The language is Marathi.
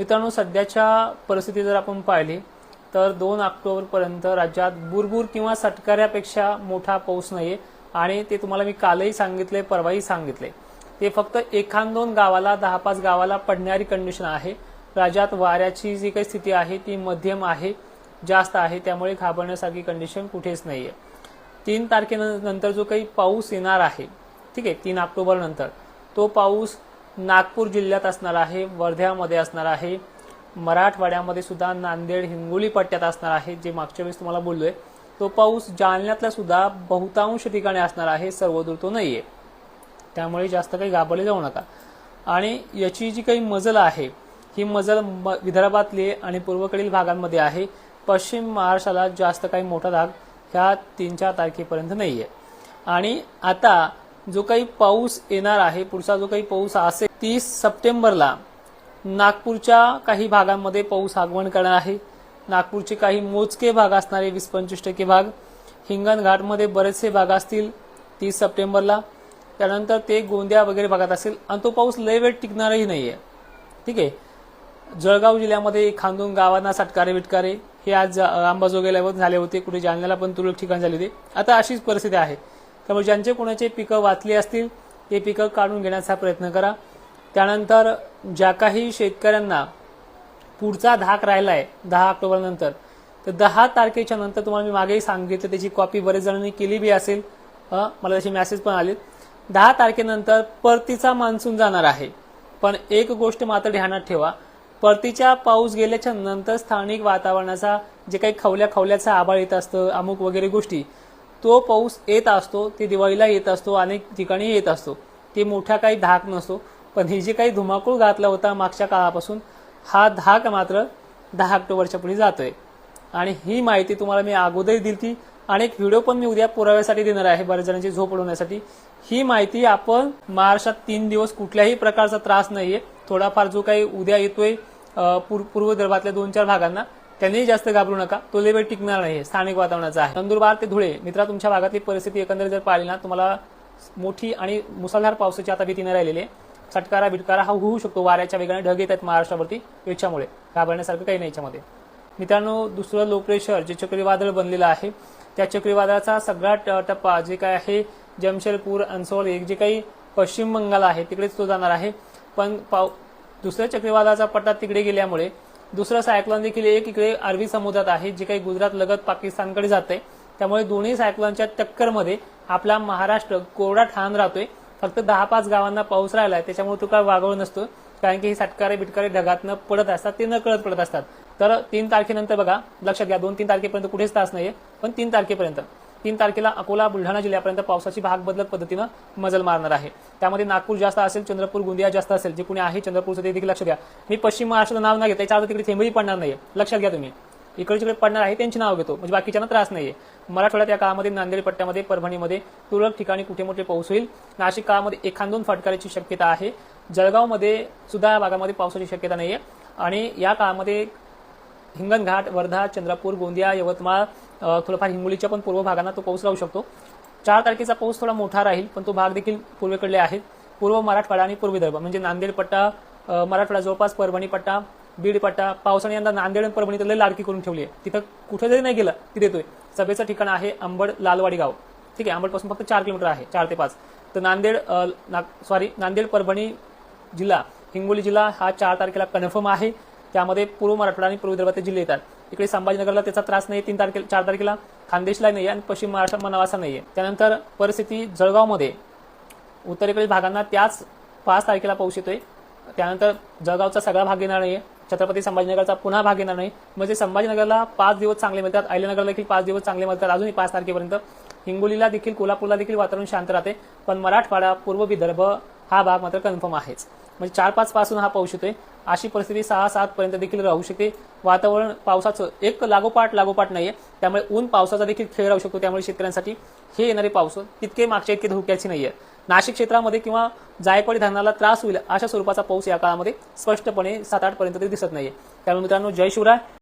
मित्रांनो सध्याच्या परिस्थिती जर आपण पाहिली तर दोन ऑक्टोबरपर्यंत राज्यात बुरबुर किंवा सटकाऱ्यापेक्षा मोठा पाऊस नाहीये. आणि ते तुम्हाला मी कालही सांगितले परवाही सांगितले. ते फक्त एखाद दोन गावाला दहा पाच गावाला पडणारी कंडिशन आहे. राज्यात वाऱ्याची जी काही स्थिती आहे ती मध्यम आहे जास्त आहे. त्यामुळे घाबरण्यासारखी कंडिशन कुठेच नाहीये. तीन तारखेनंतर जो काही पाऊस येणार आहे ठीक आहे तीन ऑक्टोबर नंतर तो पाऊस नागपूर जिल्ह्यात असणार आहे वर्ध्यामध्ये असणार आहे मराठवाड्यामध्ये सुद्धा नांदेड हिंगोली पट्ट्यात असणार आहे जे मागच्या वेळेस तुम्हाला बोललोय. तो पाऊस जालन्यातला सुद्धा बहुतांश ठिकाणी असणार आहे सर्वदूर तो नाहीये. त्यामुळे जास्त काही घाबरले जाऊ नका. आणि याची जी काही मजल आहे ही मजल म- विदर्भातली आणि पूर्वकडील भागांमध्ये आहे. पश्चिम महाराष्ट्राला जास्त काही मोठा भाग ह्या तीन चार तारखेपर्यंत नाहीये. आणि आता जो काही पाऊस येणार आहे पुढचा जो काही पाऊस असेल तीस सप्टेंबरला नागपूरच्या काही भागांमध्ये पाऊस आगमन करणार आहे. नागपूरचे काही मोजके भाग असणारे वीस पंचवीस टक्के भाग हिंगणघाटमध्ये बरेचसे भाग असतील तीस सप्टेंबरला. त्यानंतर ते गोंदिया वगैरे भागात असेल आणि तो पाऊस लय वेळ टिकणारही आहे ठीक आहे? जळगाव जिल्ह्यामध्ये खांदून गावांना सटकारे विटकारे हे आज अंबाजोगाईला झाले होते. कुठे जालन्याला पण तुरळक ठिकाण झाले होते. आता अशीच परिस्थिती आहे. त्यामुळे ज्यांचे कोणाचे पिकं वाचली असतील ते पिकं काढून घेण्याचा प्रयत्न करा. त्यानंतर ज्या काही शेतकऱ्यांना पुढचा धाक राहिला आहे दहा ऑक्टोबरनंतर तर दहा तारखेच्या नंतर तुम्हाला मी मागेही सांगितलं त्याची कॉपी बरेच जणांनी केली बी असेल. मला त्याची मेसेज पण आले. दहा तारखेनंतर परतीचा मान्सून जाणार आहे. पण एक गोष्ट मात्र ध्यानात ठेवा. परतीच्या पाऊस गेल्याच्यानंतर स्थानिक वातावरणाचा जे काही खवल्या खवल्याचा आभाळ येत असतं अमुक वगैरे गोष्टी तो पाऊस येत असतो ते दिवाळीला येत असतो अनेक ठिकाणी येत असतो. ते मोठा काही धाक नसतो. पण हे जे काही धुमाकूळ घातला होता मागच्या काळापासून हा धाक मात्र दहा ऑक्टोबरच्या पुढे जातोय. आणि ही माहिती तुम्हाला मी अगोदर दिली ती आणि एक व्हिडिओ पण मी उद्या पुराव्यासाठी देणार आहे बऱ्याच जणांची झोप उडवण्यासाठी. ही माहिती आपण महाराष्ट्रात तीन दिवस कुठल्याही प्रकारचा त्रास नाहीये. थोडाफार जो काही उद्या येतोय पूर्व पूर्व विदर्भातल्या दोन चार भागांना त्यांनीही जास्त घाबरू नका. तो लेवल टिकणार नाही स्थानिक वातावरणाचा आहे. नंदुरबार ते धुळे मित्रा तुमच्या भागातली परिस्थिती एकंदरीत जर पाहिली ना तुम्हाला मोठी आणि मुसळधार पावसाची आता भीती नाही राहिलेली आहे. चटकारा बिटकारा हा होऊ शकतो. वाऱ्याच्या वेगाने ढग येत आहेत महाराष्ट्रावरती याच्यामुळे. घाबरण्यासारखं काही नाही याच्यामध्ये. मित्रांनो दुसरं लो प्रेशर जे चक्रीवादळ बनलेलं आहे त्या चक्रीवादळाचा सगळा ट- टप्पा जे काय आहे जमशेदपूर अन्सोल एक जे काही पश्चिम बंगाल आहे तिकडेच तो जाणार आहे. पण पाव दुसऱ्या चक्रीवादळाचा पट्टा तिकडे गेल्यामुळे दुसरं सायक्लॉन देखील एक इकडे अरबी समुद्रात आहे जे काही गुजरात लगत पाकिस्तानकडे जाते त्यामुळे दोन्ही सायक्लॉनच्या टक्करमध्ये आपला महाराष्ट्र कोरडा ठाण राहतोय. फक्त दहा पाच गावांना पाऊस राहिला त्याच्यामुळे तो काय वागवळ नसतो. कारण की हे सटकारे बिटकारे ढगातनं पडत असतात ते न कळत पडत असतात. तर तीन तारखेनंतर बघा लक्षात घ्या दोन तीन तारखेपर्यंत कुठेच तास नाहीये पण तीन तारखेपर्यंत. तीन तारखेला अकोला बुलढाणा जिल्ह्यापर्यंत पावसाची भाग बदलत पद्धतीनं मजल मारणार आहे. त्यामध्ये नागपूर जास्त असेल चंद्रपूर गोंदिया जास्त असेल जे कुणी आहे चंद्रपूरचं ते देखील लक्ष द्या. मी पश्चिम महाराष्ट्राचं नाव नाही घेत त्याच्या तिकडे थेंबही पडणार नाही लक्षात घ्या तुम्ही. इकडे जिकडे पडणार आहे त्यांची नाव घेतो. म्हणजे बाकीच्यांना त्रास नाहीये. मराठवाड्यात या काळामध्ये नांदेड पट्ट्यामध्ये परभणीमध्ये तुरळक ठिकाणी कुठे मोठे पाऊस होईल? नाशिक काळामध्ये एखाद दोन फटकाराची शक्यता आहे. जळगावमध्ये सुद्धा या भागामध्ये पावसाची शक्यता नाहीये. आणि या काळामध्ये हिंगणघाट वर्धा चंद्रपूर गोंदिया यवतमाळ थोडंफार हिंगोलीच्या पण पूर्व भागांना तो पाऊस राहू शकतो. चार तारखेचा पाऊस थोडा मोठा राहील पण तो भाग देखील पूर्वेकडले आहेत. पूर्व मराठवाडा आणि पूर्व विदर्भ म्हणजे नांदेड पट्टा मराठवाडा जवळपास परभणी पट्टा बीड पट्टा पावसाने यंदा नांदेड आणि परभणी लय लाडकी करून ठेवली आहे. तिथं कुठे जरी नाही गेलं तिथे देतोय सभेचं ठिकाण आहे अंबड लालवाडी गाव. ठीक आहे अंबडपासून फक्त चार किलोमीटर आहे चार ते पाच. तर नांदेड सॉरी नांदेड परभणी जिल्हा हिंगोली जिल्हा हा चार तारखेला कन्फर्म आहे. त्यामध्ये पूर्व मराठवाडा आणि पूर्व विदर्भातील जिल्हे येतात. इकडे संभाजीनगरला त्याचा त्रास नाही तीन तारखेला चार तारखेला खानदेशला नाही आणि पश्चिम महाराष्ट्रात मनावासा आहे. त्यानंतर परिस्थिती जळगावमध्ये. उत्तरेकडील भागांना त्याच पाच तारखेला पाऊस येतोय. त्यानंतर जळगावचा सगळा भाग येणार आहे छत्रपती संभाजीनगरचा पुन्हा भाग येणार नाही. म्हणजे संभाजीनगरला पाच दिवस चांगले मिळतात. अहिल्यानगरला देखील पाच दिवस चांगले मिळतात. अजूनही पाच तारखेपर्यंत. हिंगोलीला देखील कोल्हापूरला देखील वातावरण शांत राहते. पण मराठवाडा पूर्व विदर्भ हा भाग मात्र कन्फर्म आहेच. म्हणजे चार पाच पासून हा पाऊस येतोय. अशी परिस्थिती सहा सात पर्यंत देखील राहू शकते. वातावरण पावसाचं एक लागोपाठ लागोपाठ नाहीये. त्यामुळे ऊन पावसाचा देखील खेळ राहू शकतो. त्यामुळे शेतकऱ्यांसाठी हे येणारे पाऊस तितके मागच्या इतके धोक्याची नाहीये. नाशिक क्षेत्रामध्ये किंवा जायकवाडी धरणाला त्रास होईल अशा स्वरूपाचा पाऊस या काळामध्ये स्पष्टपणे सात आठ पर्यंत तरी दिसत नाहीये. त्यामुळे मित्रांनो जय शिवराय.